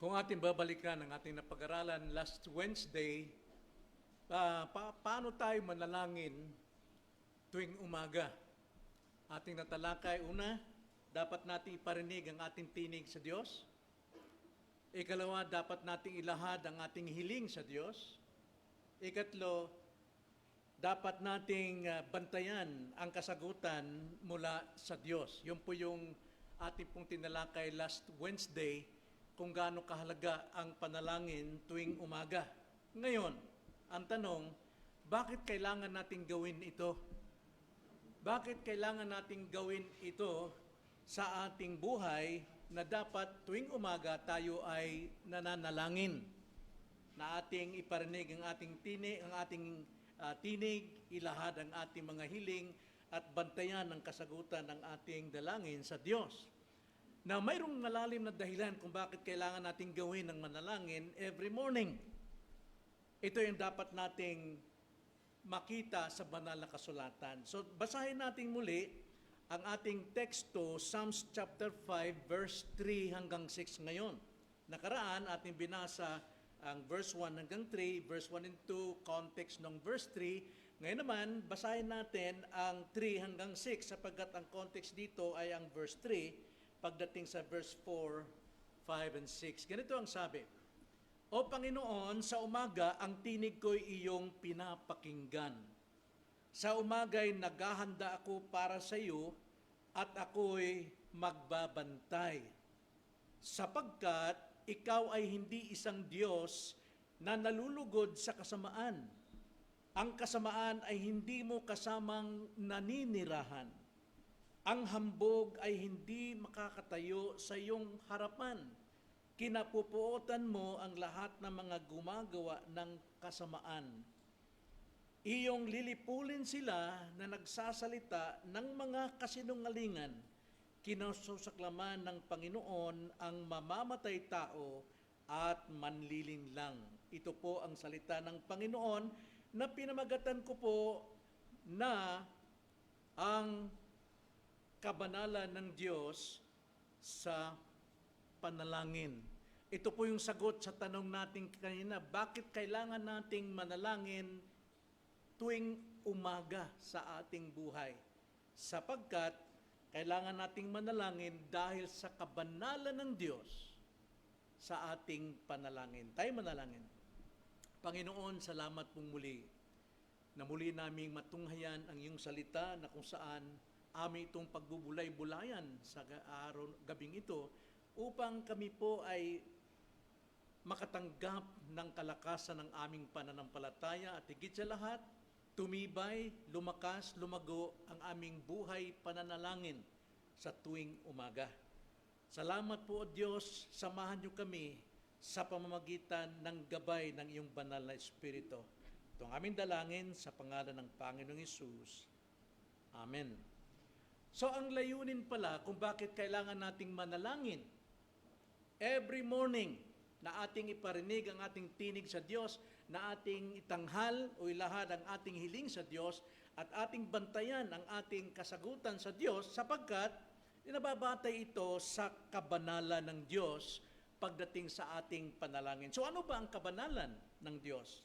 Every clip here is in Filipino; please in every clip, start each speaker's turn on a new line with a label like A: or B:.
A: Kung ating babalikan ang ating napag-aralan last Wednesday, ah, pa- paano tayo manalangin tuwing umaga? Ating natalakay, una, dapat nating iparinig ang ating tinig sa Diyos. Ikalawa, dapat nating ilahad ang ating hiling sa Diyos. Ikatlo, dapat nating ah, bantayan ang kasagutan mula sa Diyos. Yun po yung ating pong tinalakay last Wednesday kung gaano kahalaga ang panalangin tuwing umaga. Ngayon, ang tanong, bakit kailangan nating gawin ito? Bakit kailangan nating gawin ito sa ating buhay na dapat tuwing umaga tayo ay nananalangin? na ating iparinig ang ating tinig, ang ating ah, tinig, ilahad ang ating mga hiling at bantayan ang kasagutan ng ating dalangin sa Diyos. Na mayroong malalim na dahilan kung bakit kailangan nating gawin ang manalangin every morning. Ito yung dapat nating makita sa banal na kasulatan. So basahin natin muli ang ating teksto, Psalms chapter 5, verse 3 hanggang 6 ngayon. Nakaraan, ating binasa ang verse 1 hanggang 3, verse 1 and 2, context ng verse 3. Ngayon naman, basahin natin ang 3 hanggang 6 sapagkat ang context dito ay ang verse 3 pagdating sa verse 4, 5, and 6. Ganito ang sabi, O Panginoon, sa umaga ang tinig ko'y iyong pinapakinggan. Sa umaga'y naghahanda ako para sa iyo at ako'y magbabantay. Sapagkat ikaw ay hindi isang Diyos na nalulugod sa kasamaan. Ang kasamaan ay hindi mo kasamang naninirahan. Ang hambog ay hindi makakatayo sa iyong harapan. Kinapupuotan mo ang lahat ng mga gumagawa ng kasamaan. Iyong lilipulin sila na nagsasalita ng mga kasinungalingan. Kinasusaklaman ng Panginoon ang mamamatay tao at manliling lang. Ito po ang salita ng Panginoon na pinamagatan ko po na ang kabanalan ng Diyos sa panalangin. Ito po yung sagot sa tanong natin kanina, bakit kailangan nating manalangin tuwing umaga sa ating buhay? Sapagkat kailangan nating manalangin dahil sa kabanalan ng Diyos sa ating panalangin. Tayo manalangin. Panginoon, salamat pong muli na muli naming matunghayan ang iyong salita na kung saan amin itong pagbubulay-bulayan sa araw, gabing ito upang kami po ay makatanggap ng kalakasan ng aming pananampalataya at higit sa lahat, tumibay, lumakas, lumago ang aming buhay pananalangin sa tuwing umaga. Salamat po, O Diyos, samahan niyo kami sa pamamagitan ng gabay ng iyong banal na Espiritu. Ito ang aming dalangin sa pangalan ng Panginoong Isus. Amen. So ang layunin pala kung bakit kailangan nating manalangin every morning na ating iparinig ang ating tinig sa Diyos, na ating itanghal o ilahad ang ating hiling sa Diyos at ating bantayan ang ating kasagutan sa Diyos sapagkat inababatay ito sa kabanalan ng Diyos pagdating sa ating panalangin. So ano ba ang kabanalan ng Diyos?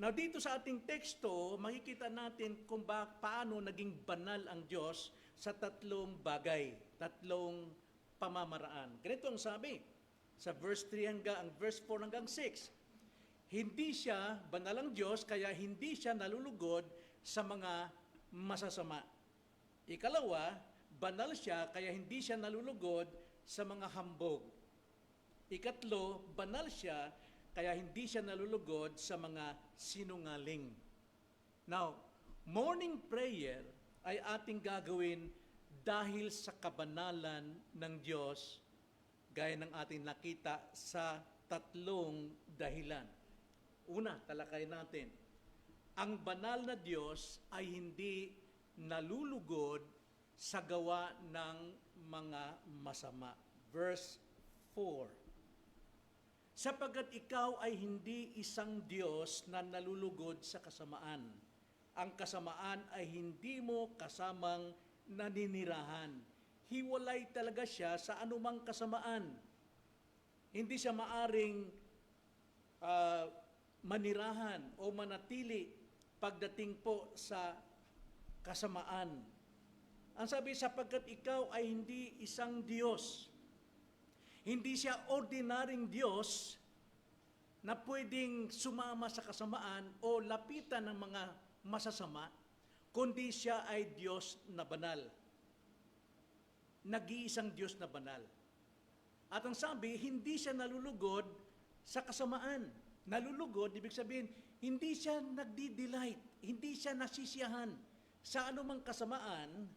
A: Now dito sa ating teksto, makikita natin kung ba, paano naging banal ang Diyos sa tatlong bagay, tatlong pamamaraan. Ganito ang sabi sa verse 3 hanggang ang verse 4 hanggang 6. Hindi siya banal ang Diyos kaya hindi siya nalulugod sa mga masasama. Ikalawa, banal siya kaya hindi siya nalulugod sa mga hambog. Ikatlo, banal siya kaya hindi siya nalulugod sa mga sinungaling. Now, morning prayer ay ating gagawin dahil sa kabanalan ng Diyos gaya ng ating nakita sa tatlong dahilan. Una, talakay natin. Ang banal na Diyos ay hindi nalulugod sa gawa ng mga masama. Verse 4. Sapagkat ikaw ay hindi isang Diyos na nalulugod sa kasamaan. Ang kasamaan ay hindi mo kasamang naninirahan. Hiwalay talaga siya sa anumang kasamaan. Hindi siya maaring ah, manirahan o manatili pagdating po sa kasamaan. Ang sabi, sapagkat ikaw ay hindi isang Diyos. Hindi siya ordinaryong Diyos na pwedeng sumama sa kasamaan o lapitan ng mga masasama, kundi siya ay Diyos na banal. Nag-iisang Diyos na banal. At ang sabi, hindi siya nalulugod sa kasamaan. Nalulugod, ibig sabihin, hindi siya nagdi-delight, hindi siya nasisiyahan sa anumang kasamaan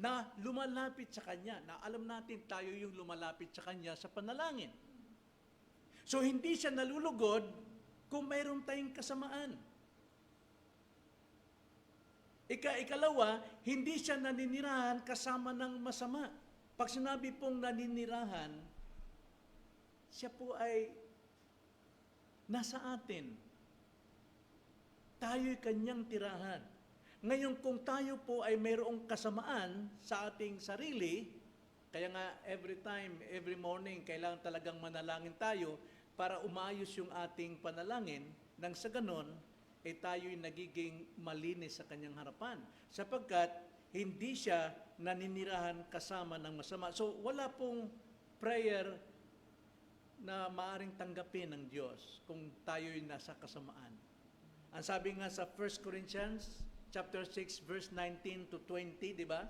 A: na lumalapit sa Kanya. Na alam natin tayo yung lumalapit sa Kanya sa panalangin. So hindi siya nalulugod kung mayroon tayong kasamaan. Ika, ikalawa, hindi siya naninirahan kasama ng masama. Pag sinabi pong naninirahan, siya po ay nasa atin. Tayo'y kanyang tirahan. Ngayon, kung tayo po ay mayroong kasamaan sa ating sarili, kaya nga every time, every morning, kailangan talagang manalangin tayo para umayos yung ating panalangin nang sa ganon, eh tayo'y nagiging malinis sa kanyang harapan. Sapagkat hindi siya naninirahan kasama ng masama. So wala pong prayer na maaring tanggapin ng Diyos kung tayo'y nasa kasamaan. Ang sabi nga sa 1 Corinthians chapter 6 verse 19 to 20, di ba?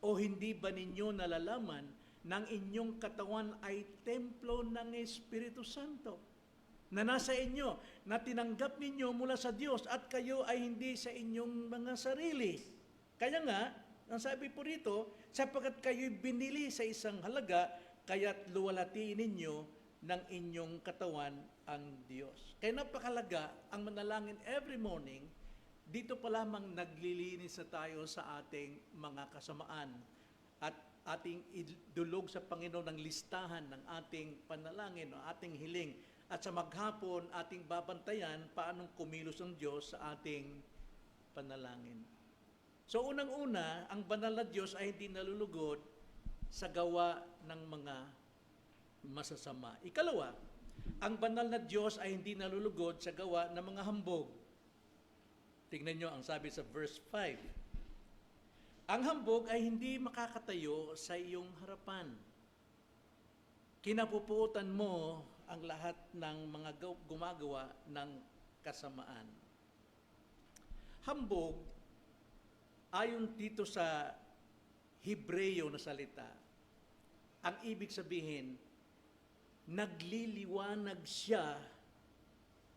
A: O hindi ba ninyo nalalaman ng inyong katawan ay templo ng Espiritu Santo na nasa inyo, na tinanggap ninyo mula sa Diyos at kayo ay hindi sa inyong mga sarili. Kaya nga, ang sabi po rito, sapagkat kayo'y binili sa isang halaga, kaya't luwalatiin ninyo ng inyong katawan ang Diyos. Kaya napakalaga ang manalangin every morning, dito pa lamang naglilinis na tayo sa ating mga kasamaan at ating idulog sa Panginoon ang listahan ng ating panalangin o ating hiling at sa maghapon ating babantayan paanong kumilos ang Diyos sa ating panalangin. So unang-una, ang banal na Diyos ay hindi nalulugod sa gawa ng mga masasama. Ikalawa, ang banal na Diyos ay hindi nalulugod sa gawa ng mga hambog. Tingnan nyo ang sabi sa verse 5. Ang hambog ay hindi makakatayo sa iyong harapan. Kinapuputan mo ang lahat ng mga gaw- gumagawa ng kasamaan. Hambog, ayon dito sa Hebreyo na salita, ang ibig sabihin, nagliliwanag siya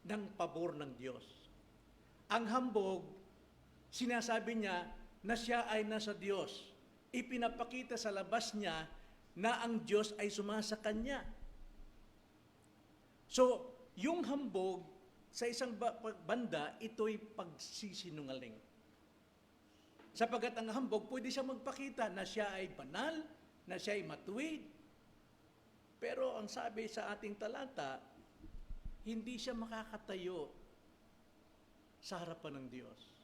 A: ng pabor ng Diyos. Ang hambog, sinasabi niya na siya ay nasa Diyos. Ipinapakita sa labas niya na ang Diyos ay sumasa kanya. So, yung hambog sa isang banda, ito'y pagsisinungaling. Sapagat ang hambog, pwede siya magpakita na siya ay banal, na siya ay matuwid. Pero ang sabi sa ating talata, hindi siya makakatayo sa harapan ng Diyos.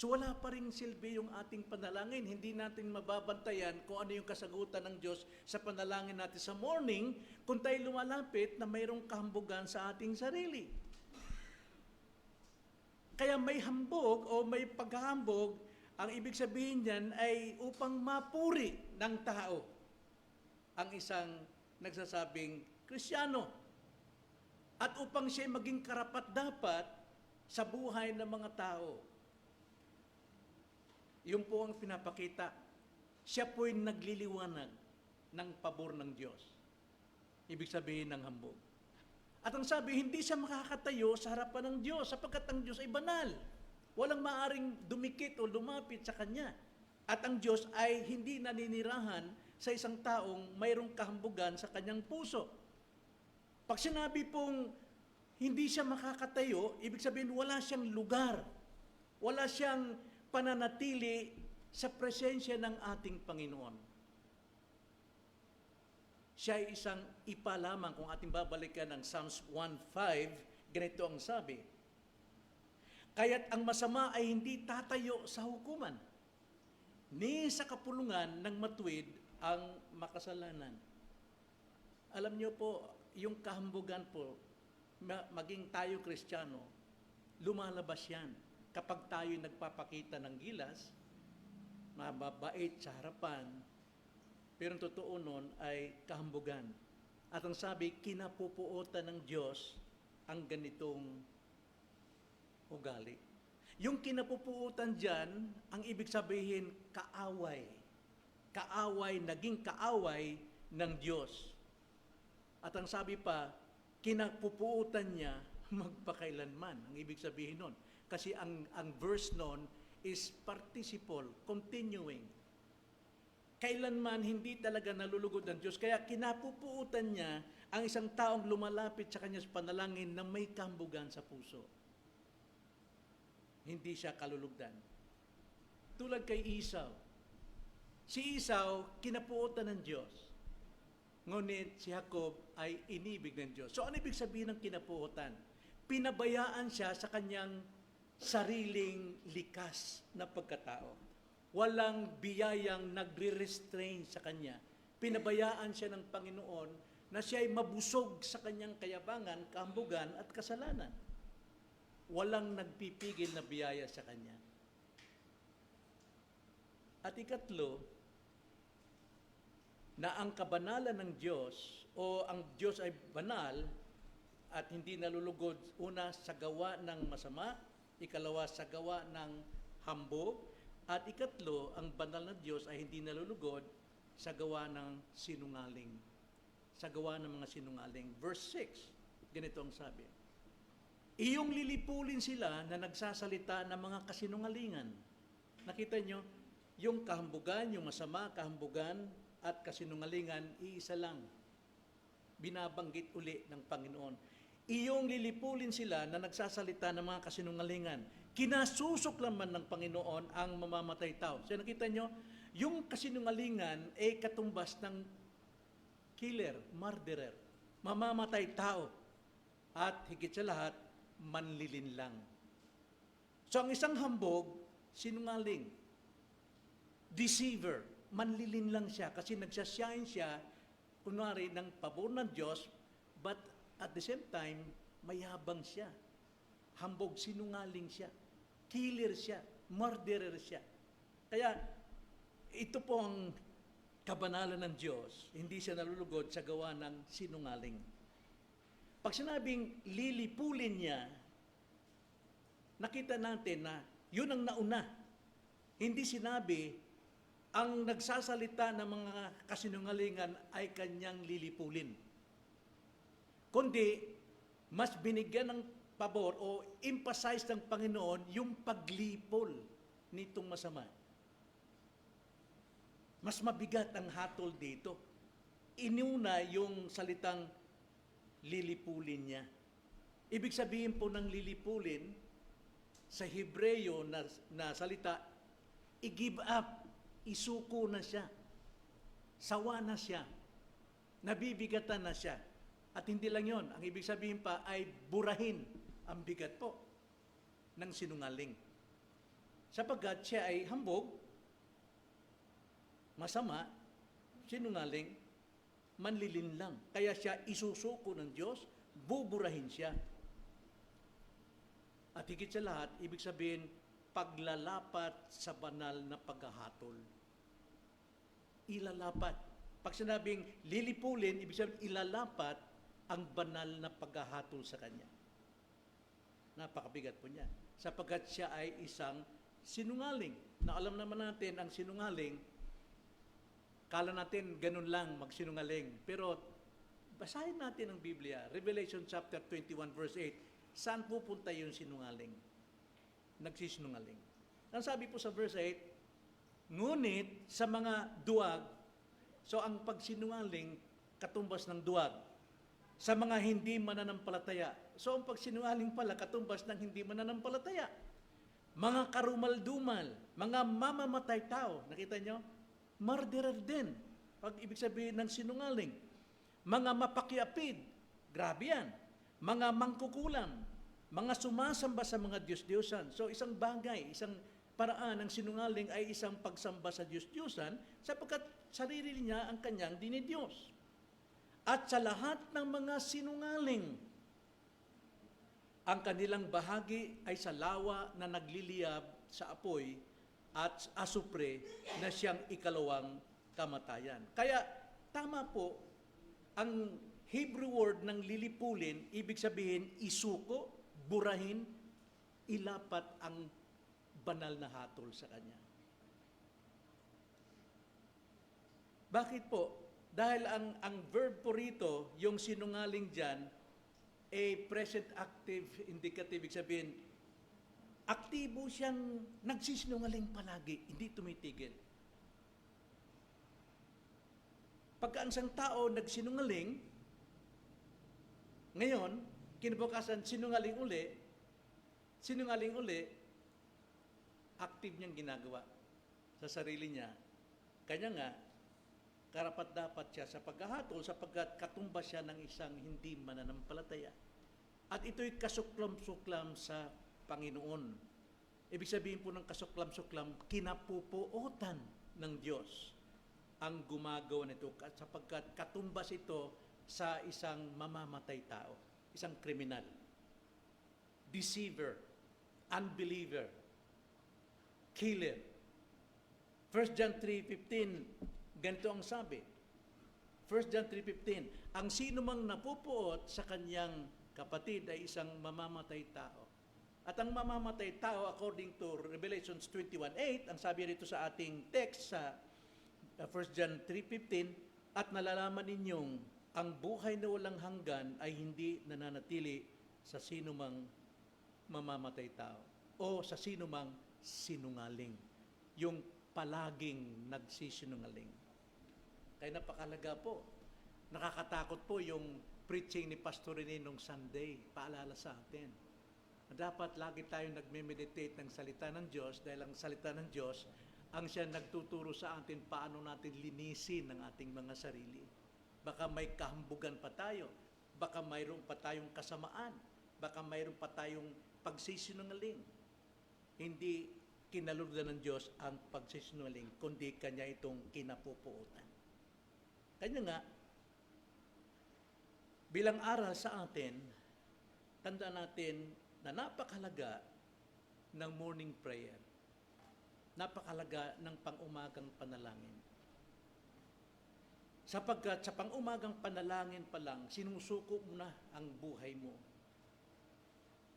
A: So wala pa rin silbi yung ating panalangin. Hindi natin mababantayan kung ano yung kasagutan ng Diyos sa panalangin natin sa morning kung tayo lumalapit na mayroong kahambugan sa ating sarili. Kaya may hambog o may paghahambog, ang ibig sabihin niyan ay upang mapuri ng tao ang isang nagsasabing Kristiyano. At upang siya maging karapat dapat sa buhay ng mga tao. Yung po ang pinapakita. Siya po'y nagliliwanag ng pabor ng Diyos. Ibig sabihin ng hambog. At ang sabi, hindi siya makakatayo sa harapan ng Diyos sapagkat ang Diyos ay banal. Walang maaring dumikit o lumapit sa Kanya. At ang Diyos ay hindi naninirahan sa isang taong mayroong kahambugan sa kanyang puso. Pag sinabi pong hindi siya makakatayo, ibig sabihin wala siyang lugar. Wala siyang pananatili sa presensya ng ating Panginoon. Siya ay isang ipa lamang kung ating babalikan ng Psalms 1.5, ganito ang sabi, Kaya't ang masama ay hindi tatayo sa hukuman, ni sa kapulungan ng matuwid ang makasalanan. Alam niyo po, yung kahambugan po, ma- maging tayo kristyano, lumalabas yan. Kapag tayo nagpapakita ng gilas, mababait sa harapan, pero ang totoo nun ay kahambugan. At ang sabi, kinapupuotan ng Diyos ang ganitong ugali. Yung kinapupuutan dyan, ang ibig sabihin, kaaway. Kaaway, naging kaaway ng Diyos. At ang sabi pa, kinapupuutan niya magpakailanman. Ang ibig sabihin nun. Kasi ang, ang verse nun is participle, continuing. Kailanman hindi talaga nalulugod ng Diyos. Kaya kinapupuutan niya ang isang taong lumalapit sa kanya sa panalangin na may kambugan sa puso hindi siya kalulugdan. Tulad kay Isaw. Si Isaw, kinapuotan ng Diyos. Ngunit si Jacob ay inibig ng Diyos. So ano ibig sabihin ng kinapuotan? Pinabayaan siya sa kanyang sariling likas na pagkatao. Walang biyayang nagre-restrain sa kanya. Pinabayaan siya ng Panginoon na siya ay mabusog sa kanyang kayabangan, kahambugan at kasalanan walang nagpipigil na biyaya sa kanya. At ikatlo, na ang kabanalan ng Diyos o ang Diyos ay banal at hindi nalulugod una sa gawa ng masama, ikalawa sa gawa ng hambog, at ikatlo, ang banal na Diyos ay hindi nalulugod sa gawa ng sinungaling. Sa gawa ng mga sinungaling. Verse 6, ganito ang sabi. Iyong lilipulin sila na nagsasalita ng mga kasinungalingan. Nakita nyo, yung kahambugan, yung masama, kahambugan at kasinungalingan, iisa lang. Binabanggit uli ng Panginoon. Iyong lilipulin sila na nagsasalita ng mga kasinungalingan. Kinasusok naman ng Panginoon ang mamamatay tao. So nakita nyo, yung kasinungalingan ay katumbas ng killer, murderer, mamamatay tao. At higit sa lahat, manlilin lang. So ang isang hambog, sinungaling. Deceiver, manlilin lang siya kasi nagsasyahin siya, kunwari, ng pabor ng Diyos, but at the same time, mayabang siya. Hambog, sinungaling siya. Killer siya. Murderer siya. Kaya, ito po ang kabanalan ng Diyos. Hindi siya nalulugod sa gawa ng sinungaling. Pag sinabing lilipulin niya, nakita natin na yun ang nauna. Hindi sinabi, ang nagsasalita ng mga kasinungalingan ay kanyang lilipulin. Kundi, mas binigyan ng pabor o emphasize ng Panginoon yung paglipol nitong masama. Mas mabigat ang hatol dito. Inuna yung salitang lilipulin niya. Ibig sabihin po ng lilipulin, sa Hebreyo na, na salita, i-give up, isuko na siya, sawa na siya, nabibigatan na siya. At hindi lang yon, ang ibig sabihin pa ay burahin ang bigat po ng sinungaling. Sapagkat siya ay hambog, masama, sinungaling, manlilin lang. Kaya siya isusuko ng Diyos, buburahin siya. At higit sa lahat, ibig sabihin, paglalapat sa banal na paghahatol. Ilalapat. Pag sinabing lilipulin, ibig sabihin, ilalapat ang banal na paghahatol sa Kanya. Napakabigat po niya. Sapagkat siya ay isang sinungaling. Na alam naman natin, ang sinungaling, Kala natin ganun lang magsinungaling. Pero basahin natin ang Biblia. Revelation chapter 21 verse 8. Saan pupunta yung sinungaling? Nagsisinungaling. Ang sabi po sa verse 8, Ngunit sa mga duwag, so ang pagsinungaling, katumbas ng duwag. Sa mga hindi mananampalataya. So ang pagsinungaling pala, katumbas ng hindi mananampalataya. Mga karumaldumal, mga mamamatay tao. Nakita nyo? murderer din. Pag ibig sabihin ng sinungaling. Mga mapakiapid, grabe yan. Mga mangkukulam, mga sumasamba sa mga Diyos-Diyosan. So isang bagay, isang paraan ng sinungaling ay isang pagsamba sa Diyos-Diyosan sapagkat sarili niya ang kanyang dinidiyos. At sa lahat ng mga sinungaling. Ang kanilang bahagi ay sa lawa na nagliliyab sa apoy at asupre na siyang ikalawang kamatayan. Kaya tama po, ang Hebrew word ng lilipulin, ibig sabihin isuko, burahin, ilapat ang banal na hatol sa kanya. Bakit po? Dahil ang, ang verb po rito, yung sinungaling dyan, a present active indicative, ibig sabihin, aktibo siyang nagsisinungaling palagi, hindi tumitigil. Pagka ang isang tao nagsinungaling, ngayon, kinabukasan sinungaling uli, sinungaling uli, active niyang ginagawa sa sarili niya. Kanya nga, karapat dapat siya sa paghahatol sapagkat katumba siya ng isang hindi mananampalataya. At ito'y kasuklam-suklam sa Panginoon. Ibig sabihin po ng kasuklam-suklam, kinapupuotan ng Diyos ang gumagawa nito sapagkat katumbas ito sa isang mamamatay tao, isang kriminal, deceiver, unbeliever, killer. 1 John 3.15, ganito ang sabi. 1 John 3.15, ang sino mang napupuot sa kanyang kapatid ay isang mamamatay tao. At ang mamamatay tao, according to Revelations 21.8, ang sabi rito sa ating text sa uh, 1 John 3.15, at nalalaman ninyong ang buhay na walang hanggan ay hindi nananatili sa sino mang mamamatay tao o sa sino mang sinungaling. Yung palaging nagsisinungaling. Kaya napakalaga po. Nakakatakot po yung preaching ni Pastor Rene nung Sunday. Paalala sa atin. Dapat lagi tayong nagme-meditate ng salita ng Diyos dahil ang salita ng Diyos ang siya nagtuturo sa atin paano natin linisin ang ating mga sarili. Baka may kahambugan pa tayo. Baka mayroon pa tayong kasamaan. Baka mayroon pa tayong pagsisinungaling. Hindi kinalugdan ng Diyos ang pagsisinungaling, kundi kanya itong kinapupuutan. Kanya nga, bilang aral sa atin, tanda natin na napakalaga ng morning prayer. Napakalaga ng pangumagang panalangin. Sapagkat sa pangumagang panalangin pa lang, sinusuko mo na ang buhay mo.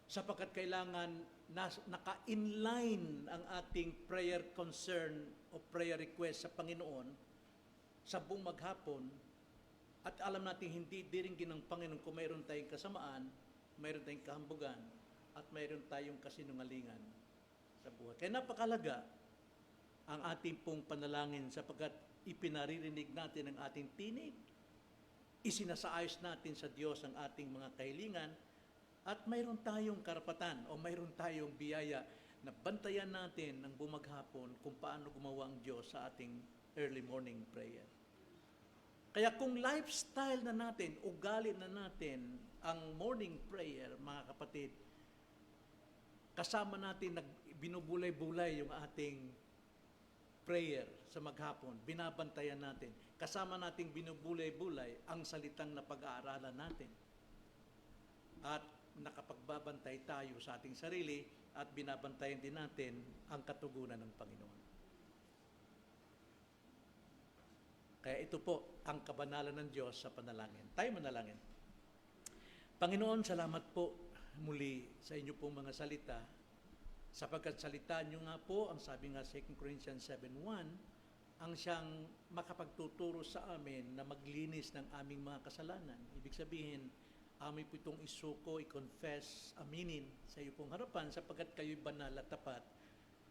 A: Sapagkat kailangan nas, naka-inline ang ating prayer concern o prayer request sa Panginoon sa buong maghapon at alam natin hindi diringgin ng Panginoon kung mayroon tayong kasamaan, mayroon tayong kahambugan, at mayroon tayong kasinungalingan sa buhay. Kaya napakalaga ang ating pong panalangin sapagkat ipinaririnig natin ang ating tinig. Isinasaayos natin sa Diyos ang ating mga kahilingan at mayroon tayong karapatan o mayroon tayong biyaya na bantayan natin ng bumaghapon kung paano gumawa ang Diyos sa ating early morning prayer. Kaya kung lifestyle na natin, ugali na natin ang morning prayer, mga kapatid, kasama natin nag binubulay-bulay yung ating prayer sa maghapon, binabantayan natin. Kasama nating binubulay-bulay ang salitang na pag-aaralan natin. At nakapagbabantay tayo sa ating sarili at binabantayan din natin ang katugunan ng Panginoon. Kaya ito po ang kabanalan ng Diyos sa panalangin. Tayo manalangin. Panginoon, salamat po muli sa inyo pong mga salita. Sapagkat salita nyo nga po, ang sabi nga 2 Corinthians 7.1, ang siyang makapagtuturo sa amin na maglinis ng aming mga kasalanan. Ibig sabihin, amin po itong isuko, i-confess, aminin sa iyo pong harapan sapagkat kayo'y banal at tapat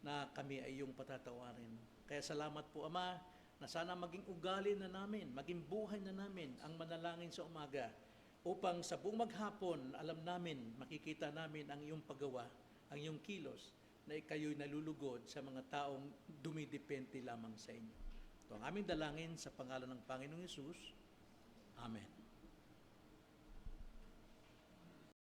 A: na kami ay iyong patatawarin. Kaya salamat po, Ama, na sana maging ugali na namin, maging buhay na namin ang manalangin sa umaga upang sa buong maghapon, alam namin, makikita namin ang iyong paggawa, ang iyong kilos, na ikayo'y nalulugod sa mga taong dumidepende lamang sa inyo. Ito ang aming dalangin sa pangalan ng Panginoong Yesus.